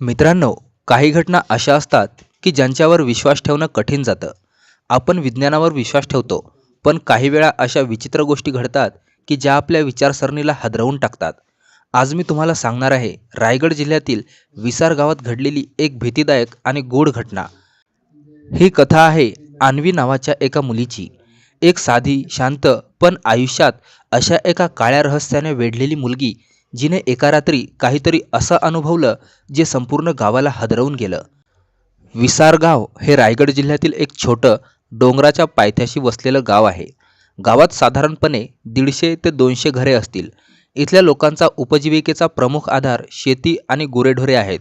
मित्रांनो काही घटना अशा असतात की ज्यांच्यावर विश्वास ठेवणं कठीण जातं. आपण विज्ञानावर विश्वास ठेवतो पण काही वेळा अशा विचित्र गोष्टी घडतात की ज्या आपल्या विचारसरणीला हादरवून टाकतात. आज मी तुम्हाला सांगणार आहे रायगड जिल्ह्यातील विसार गावात घडलेली एक भीतीदायक आणि गूढ घटना. ही कथा आहे आणवी नावाच्या एका मुलीची. एक साधी शांत पण आयुष्यात अशा एका काळ्या रहस्याने वेढलेली मुलगी जिने एका रात्री काहीतरी असं अनुभवलं जे संपूर्ण गावाला हादरवून गेलं. विसारगाव हे रायगड जिल्ह्यातील एक छोटं डोंगराच्या पायथ्याशी वसलेलं गाव आहे. गावात साधारणपणे दीडशे ते दोनशे घरे असतील. इथल्या लोकांचा उपजीविकेचा प्रमुख आधार शेती आणि गुरेढोरे आहेत.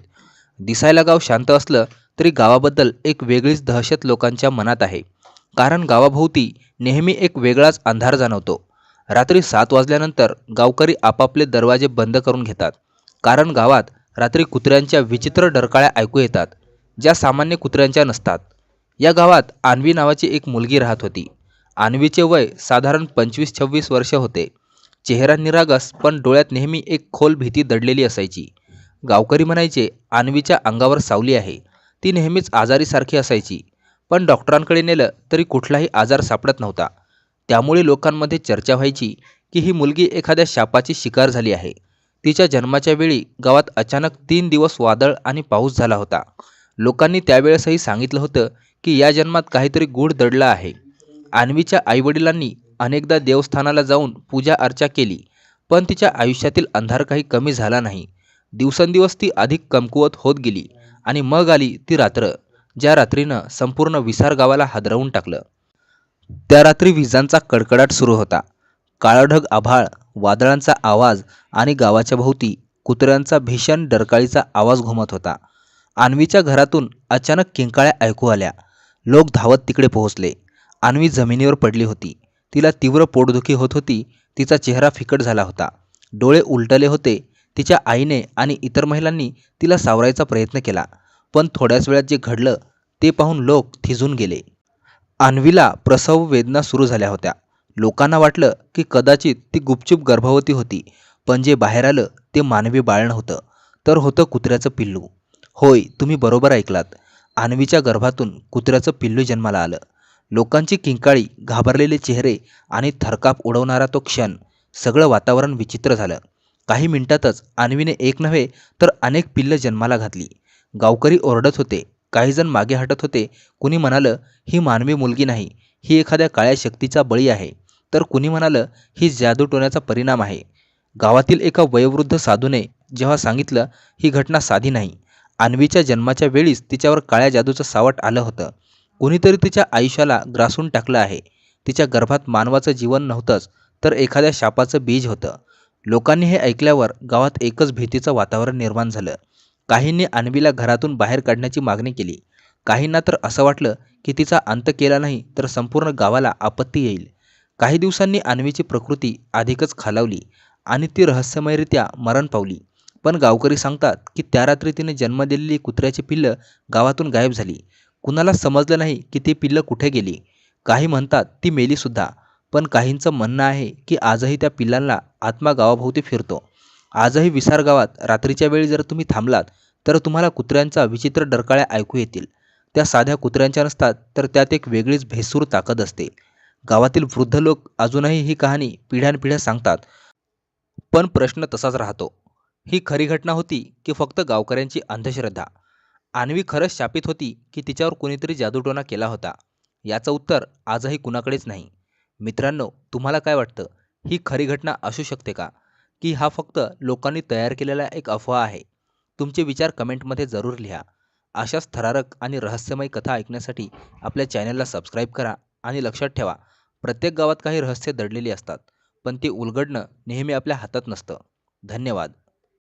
दिसायला गाव शांत असलं तरी गावाबद्दल एक वेगळीच दहशत लोकांच्या मनात आहे. कारण गावाभोवती नेहमी एक वेगळाच अंधार जाणवतो. रात्री सात वाजल्यानंतर गावकरी आपापले दरवाजे बंद करून घेतात. कारण गावात रात्री कुत्र्यांच्या विचित्र डरकाळ्या ऐकू येतात ज्या सामान्य कुत्र्यांच्या नसतात. या गावात आणवी नावाची एक मुलगी राहत होती. आणवीचे वय साधारण पंचवीस छव्वीस वर्ष होते. चेहरा निरागस पण डोळ्यात नेहमी एक खोल भीती दडलेली असायची. गावकरी म्हणायचे आणवीच्या अंगावर सावली आहे. ती नेहमीच आजारीसारखी असायची. पण डॉक्टरांकडे नेलं तरी कुठलाही आजार सापडत नव्हता. त्यामुळे लोकांमध्ये चर्चा व्हायची की ही मुलगी एखाद्या शापाची शिकार झाली आहे. तिच्या जन्माच्या वेळी गावात अचानक तीन दिवस वादळ आणि पाऊस झाला होता. लोकांनी त्यावेळेसही सांगितलं होतं की या जन्मात काहीतरी गूढ दडलं आहे. आणवीच्या आईवडिलांनी अनेकदा देवस्थानाला जाऊन पूजा अर्चा केली पण तिच्या आयुष्यातील अंधार काही कमी झाला नाही. दिवसेंदिवस ती अधिक कमकुवत होत गेली आणि मग आली ती रात्र ज्या रात्रीनं संपूर्ण विसार गावाला हादरवून टाकलं. त्या रात्री विजांचा कडकडाट सुरू होता. काळढग आभाळ वादळांचा आवाज आणि गावाच्या भोवती कुत्र्यांचा भीषण डरकाळीचा आवाज घुमत होता. आणवीच्या घरातून अचानक किंकाळ्या ऐकू आल्या. लोक धावत तिकडे पोहोचले. आणवी जमिनीवर पडली होती. तिला तीव्र पोटदुखी होत होती. तिचा चेहरा फिकट झाला होता. डोळे उलटले होते. तिच्या आईने आणि इतर महिलांनी तिला सावरायचा प्रयत्न केला. पण थोड्याच वेळात जे घडलं ते पाहून लोक थिजून गेले. अन्वीला प्रसव वेदना सुरू झाल्या होत्या. लोकांना वाटलं की कदाचित ती गुपचूप गर्भवती होती पण जे बाहेर आलं ते मानवी बाळ नव्हतं तर होतं कुत्र्याचं पिल्लू. होय तुम्ही बरोबर ऐकलात. अन्वीच्या गर्भातून कुत्र्याचं पिल्लू जन्माला आलं. लोकांची किंकाळी घाबरलेले चेहरे आणि थरकाप उडवणारा तो क्षण सगळं वातावरण विचित्र झालं. काही मिनिटातच अन्वीने एक नव्हे तर अनेक पिल्लं जन्माला घातली. गावकरी ओरडत होते काहीजण मागे हटत होते. कुणी म्हणालं ही मानवी मुलगी नाही. ही एखाद्या काळ्या शक्तीचा बळी आहे. तर कुणी म्हणालं ही जादूटोण्याचा परिणाम आहे. गावातील एका वयोवृद्ध साधूने जेव्हा सांगितलं ही घटना साधी नाही. अन्वीच्या जन्माच्या वेळीच तिच्यावर काळ्या जादूचं सावट आलं होतं. कुणीतरी तिच्या आयुष्याला ग्रासून टाकलं आहे. तिच्या गर्भात मानवाचं जीवन नव्हतंच तर एखाद्या शापाचं बीज होतं. लोकांनी हे ऐकल्यावर गावात एकच भीतीचं वातावरण निर्माण झालं. काहींनी अन्वीला घरातून बाहेर काढण्याची मागणी केली. काहींना तर असं वाटलं की तिचा अंत केला नाही तर संपूर्ण गावाला आपत्ती येईल. काही दिवसांनी अन्वीची प्रकृती अधिकच खालावली आणि ती रहस्यमयरित्या मरण पावली. पण गावकरी सांगतात की त्या रात्री तिने जन्म दिलेली कुत्र्याची पिल्लं गावातून गायब झाली. कुणाला समजलं नाही की ती पिल्लं कुठे गेली. काही म्हणतात ती मेलीसुद्धा पण काहींचं म्हणणं आहे की आजही त्या पिल्लांना आत्मा गावाभोवती फिरतो. आजही विसार गावात रात्रीच्या वेळी जर तुम्ही थांबलात तर तुम्हाला कुत्र्यांचा विचित्र डरकाळ्या ऐकू येतील. त्या साध्या कुत्र्यांच्या नसतात तर त्यात एक वेगळीच भेसूर ताकद असते. गावातील वृद्ध लोक अजूनही ही कहाणी पिढ्यानपिढ्या सांगतात. पण प्रश्न तसाच राहतो. ही खरी घटना होती की फक्त गावकऱ्यांची अंधश्रद्धा? आणवी खरंच शापित होती की तिच्यावर कोणीतरी जादूटोना केला होता? याचं उत्तर आजही कुणाकडेच नाही. मित्रांनो तुम्हाला काय वाटतं? ही खरी घटना असू शकते का? की हा फक्त लोकांनी तयार केलेला एक अफवा आहे. तुमचे विचार कमेंटमध्ये जरूर लिहा. अशाच थरारक आणि रहस्यमय कथा ऐकण्यासाठी आपल्या चॅनलला सबस्क्राईब करा आणि लक्षात ठेवा प्रत्येक गावात काही रहस्य दडलेली असतात पण ती उलगडणं नेहमी आपल्या हातात नसतं. धन्यवाद.